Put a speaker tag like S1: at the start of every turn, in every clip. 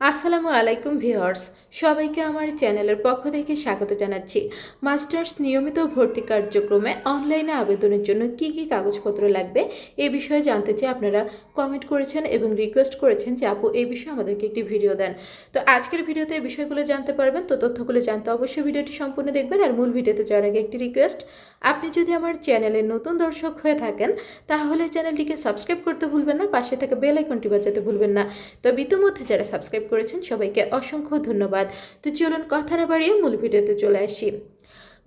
S1: আসসালামু আলাইকুম ভিউয়ার্স সবাইকে আমার চ্যানেলের পক্ষ থেকে স্বাগত জানাচ্ছি। মাস্টার্স নিয়মিত ভর্তি কার্যক্রমে অনলাইনে আবেদনের জন্য কি কি কাগজপত্র লাগবে এ বিষয়ে জানতে চাই। আপনারা কমেন্ট করেছেন এবং রিকোয়েস্ট করেছেন যে আপু, এই বিষয়ে আমাদেরকে একটি ভিডিও দেন। তো আজকের ভিডিওতে এই বিষয়গুলো জানতে পারবেন। তো তথ্যগুলো জানতে অবশ্যই ভিডিওটি সম্পূর্ণ দেখবেন আর মূল ভিডিওতে যাওয়ার আগে একটি রিকোয়েস্ট আপনি যদি আমার চ্যানেলের নতুন দর্শক হয়ে থাকেন, তাহলে চ্যানেলটিকে সাবস্ক্রাইব করতে ভুলবেন না, পাশে থেকে বেল আইকনটি বাজাতে ভুলবেন না। তবে ইতিমধ্যে যারা সাবস্ক্রাইব করেছেন, সবাইকে অসংখ্য ধন্যবাদ। তো চলুন কথা না বাড়িয়ে মূল ভিডিওতে চলে আসি।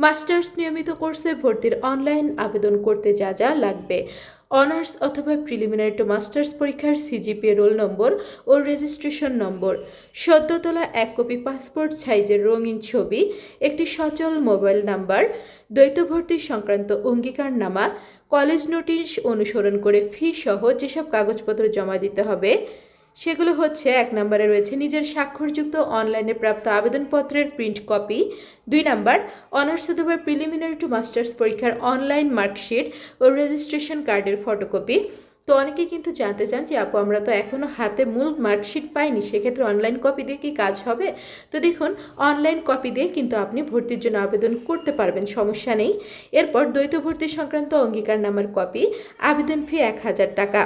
S1: মাস্টার্স নিয়মিত কোর্সে ভর্তির অনলাইন আবেদন করতে যা যা লাগবে। অনার্স অথবা প্রিলিমিনারি টু মাস্টার্স পরীক্ষার সিজিপিএ রোল নম্বর ও রেজিস্ট্রেশন নম্বর সদ্য তোলা এক কপি পাসপোর্ট সাইজের রঙিন ছবি, একটি সচল মোবাইল নাম্বার, দ্বৈত ভর্তি সংক্রান্ত অঙ্গীকারনামা, কলেজ নোটিশ অনুসরণ করে ফি সহ যেসব কাগজপত্র জমা দিতে হবে। সেগুলো হচ্ছে, এক নম্বরে রয়েছে নিজের স্বাক্ষরযুক্ত অনলাইনে প্রাপ্ত আবেদনপত্রের প্রিন্ট কপি। দুই নাম্বার, অনার্স অথবা প্রিলিমিনারি টু মাস্টার্স পরীক্ষার অনলাইন মার্কশিট ও রেজিস্ট্রেশন কার্ডের ফটোকপি। তো অনেকেই কিন্তু জানতে চান যে, আপু, আমরা তো এখনও হাতে মূল মার্কশিট পাইনি, সেক্ষেত্রে অনলাইন কপি দিয়ে কি কাজ হবে? তো দেখুন, অনলাইন কপি দিয়ে কিন্তু আপনি ভর্তির জন্য আবেদন করতে পারবেন, সমস্যা নেই। এরপর দ্বৈত ভর্তি সংক্রান্ত অঙ্গীকার অঙ্গীকারনামার কপি, আবেদন ফি এক হাজার টাকা।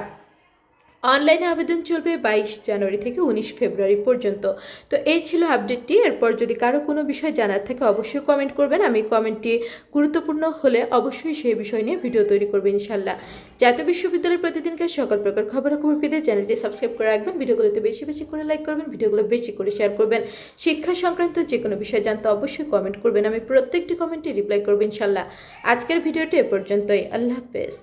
S1: অনলাইনে আবেদন চলবে বাইশ জানুয়ারি থেকে উনিশ ফেব্রুয়ারি পর্যন্ত। তো এই ছিল আপডেটটি। এরপর যদি কারও কোনো বিষয় জানার থাকে, অবশ্যই কমেন্ট করবেন। আমি কমেন্টটি গুরুত্বপূর্ণ হলে অবশ্যই সেই বিষয় নিয়ে ভিডিও তৈরি করব ইনশাল্লাহ। জাতীয় বিশ্ববিদ্যালয়ের প্রতিদিনকার সকল প্রকার খবরাখবর পেতে চ্যানেলটি সাবস্ক্রাইব করে রাখবেন। ভিডিওগুলোতে বেশি বেশি করে লাইক করবেন, ভিডিওগুলো বেশি করে শেয়ার করবেন। শিক্ষা সংক্রান্ত যে কোনো বিষয় জানতে অবশ্যই কমেন্ট করবেন। আমি প্রত্যেকটি কমেন্টে রিপ্লাই করব ইনশাল্লাহ। আজকের ভিডিওটি এ পর্যন্তই। আল্লাহ হাফেজ।